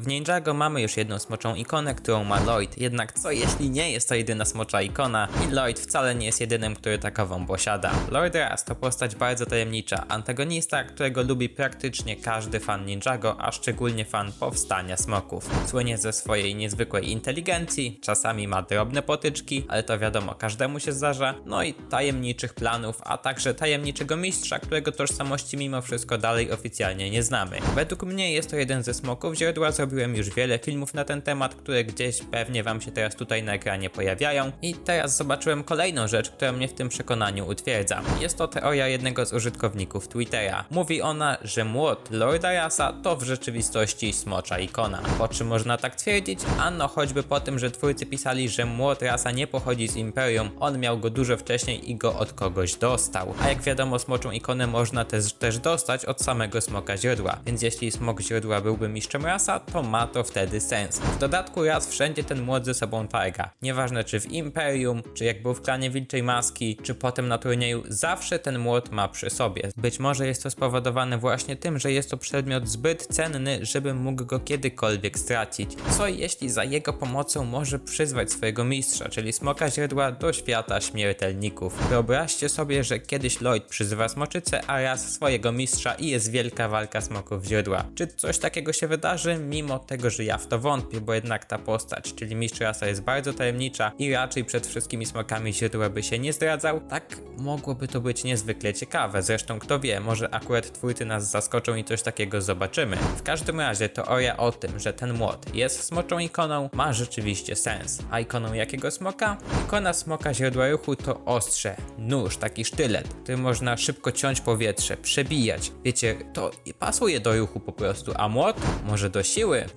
W Ninjago mamy już jedną smoczą ikonę, którą ma Lloyd, jednak co jeśli nie jest to jedyna smocza ikona i Lloyd wcale nie jest jedynym, który takową posiada. Lloyd Ras to postać bardzo tajemnicza, antagonista, którego lubi praktycznie każdy fan Ninjago, a szczególnie fan powstania smoków. Słynie ze swojej niezwykłej inteligencji, czasami ma drobne potyczki, ale to wiadomo, każdemu się zdarza, no i tajemniczych planów, a także tajemniczego mistrza, którego tożsamości mimo wszystko dalej oficjalnie nie znamy. Według mnie jest to jeden ze smoków źródła, zrobiłem już wiele filmów na ten temat, które gdzieś pewnie wam się teraz tutaj na ekranie pojawiają i teraz zobaczyłem kolejną rzecz, która mnie w tym przekonaniu utwierdza. Jest to teoria jednego z użytkowników Twittera. Mówi ona, że młot Lorda Rasa to w rzeczywistości smocza ikona. Po czym można tak twierdzić? Ano choćby po tym, że twórcy pisali, że młot Rasa nie pochodzi z Imperium, on miał go dużo wcześniej i go od kogoś dostał. A jak wiadomo, smoczą ikonę można też, też dostać od samego smoka źródła, więc jeśli smok źródła byłby mistrzem rasa, to ma to wtedy sens. W dodatku raz wszędzie ten młot ze sobą targa. Nieważne czy w Imperium, czy jak był w klanie Wilczej Maski, czy potem na turnieju, zawsze ten młot ma przy sobie. Być może jest to spowodowane właśnie tym, że jest to przedmiot zbyt cenny, żeby mógł go kiedykolwiek stracić. Co jeśli za jego pomocą może przyzwać swojego mistrza, czyli smoka źródła do świata śmiertelników. Wyobraźcie sobie, że kiedyś Lloyd przyzywa smoczycę, a raz swojego mistrza i jest wielka walka smoków źródła. Czy coś takiego się wydarzy? Mimo tego, że ja w to wątpię, bo jednak ta postać, czyli mistrz rasa jest bardzo tajemnicza i raczej przed wszystkimi smokami źródła by się nie zdradzał, tak mogłoby to być niezwykle ciekawe. Zresztą kto wie, może akurat twórcy nas zaskoczą i coś takiego zobaczymy. W każdym razie teoria o tym, że ten młot jest smoczą ikoną, ma rzeczywiście sens. A ikoną jakiego smoka? Ikona smoka źródła ruchu to ostrze, nóż, taki sztylet, który można szybko ciąć powietrze, przebijać. Wiecie, to pasuje do ruchu po prostu, a młot może do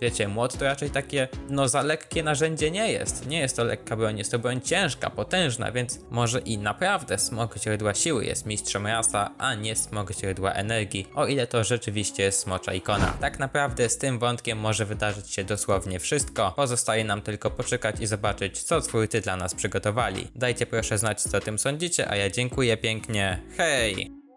Wiecie, młot to raczej takie, no za lekkie narzędzie nie jest. Nie jest to lekka broń, jest to broń ciężka, potężna, więc może i naprawdę smok źródła siły jest mistrzem rasa, a nie smok źródła energii, o ile to rzeczywiście jest smocza ikona. Tak naprawdę z tym wątkiem może wydarzyć się dosłownie wszystko. Pozostaje nam tylko poczekać i zobaczyć, co twórcy dla nas przygotowali. Dajcie proszę znać, co o tym sądzicie, a ja dziękuję pięknie. Hej!